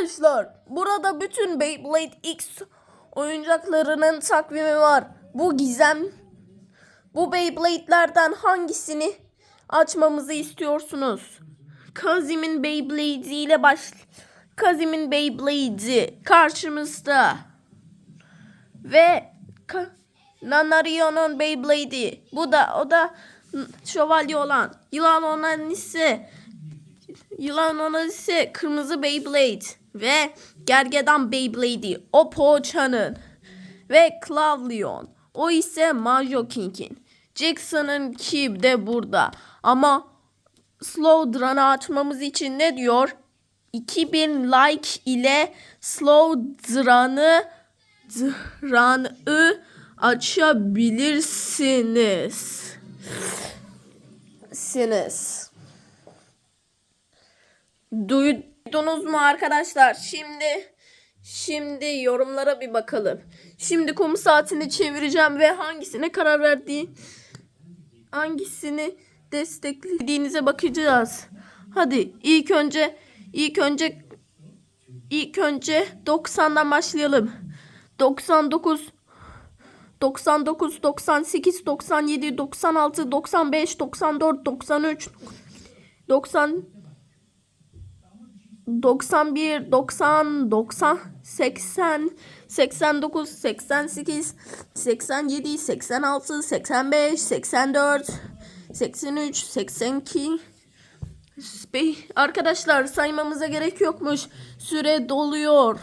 Arkadaşlar burada bütün Beyblade X oyuncaklarının takvimi var. Bu gizem bu Beyblade'lerden hangisini açmamızı istiyorsunuz? Kazim'in Beyblade'i ile baş Kazim'in Beyblade'i karşımızda. Ve Ka- Nanario'nun Beyblade'i. Bu da o da şövalye olan. Yılan olan ise Yılan ise kırmızı Beyblade ve Gergedan Beyblade'i o poğaçanın ve Clavlion o ise Majo King'in. Jackson'ın ki de burada ama Slow Drun'ı açmamız için ne diyor? 2000 like ile Slow Drun'ı Drun'ı açabilirsiniz. Siniz. Duydunuz mu arkadaşlar? Şimdi şimdi yorumlara bir bakalım. Şimdi kum saatini çevireceğim ve hangisine karar verdiği hangisini desteklediğinize bakacağız. Hadi ilk önce ilk önce ilk önce 90'dan başlayalım. 99 99 98 97 96 95 94 93 90 91, 90, 90, 80, 89, 88, 87, 86, 85, 84, 83, 82. Be- Arkadaşlar saymamıza gerek yokmuş. Süre doluyor.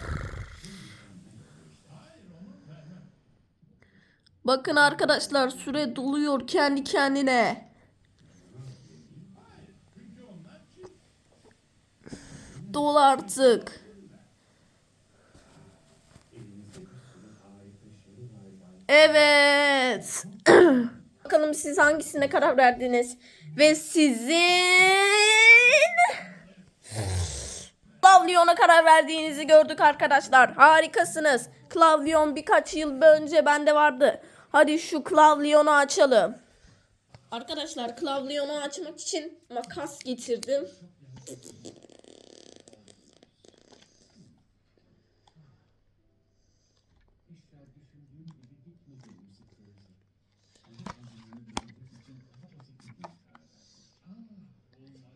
Bakın arkadaşlar süre doluyor kendi kendine. Dol artık. Evet. Bakalım siz hangisine karar verdiniz? Ve sizin Clavlion'a karar verdiğinizi gördük arkadaşlar. Harikasınız. Clavlion birkaç yıl önce bende vardı. Hadi şu Clavlion'u açalım. Arkadaşlar Clavlion'u açmak için makas getirdim.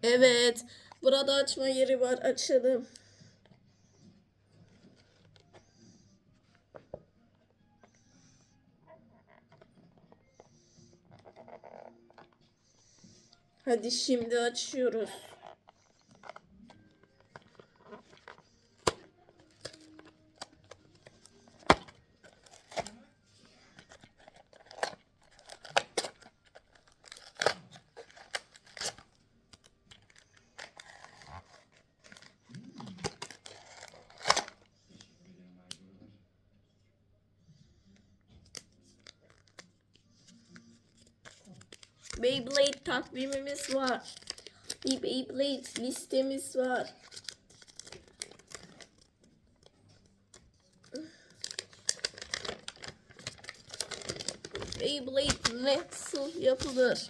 Evet. Burada açma yeri var. Açalım. Hadi şimdi açıyoruz. Beyblade takvimimiz var. Bir Beyblade listemiz var. Beyblade nasıl yapılır?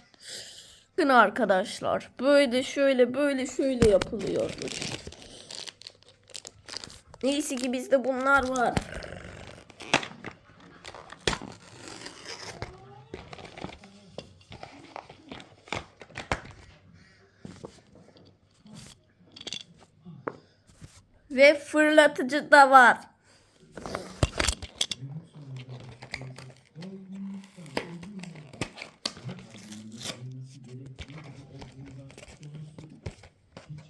Bakın arkadaşlar. Böyle şöyle böyle şöyle yapılıyormuş. Neyse ki bizde bunlar var. Ve fırlatıcı da var.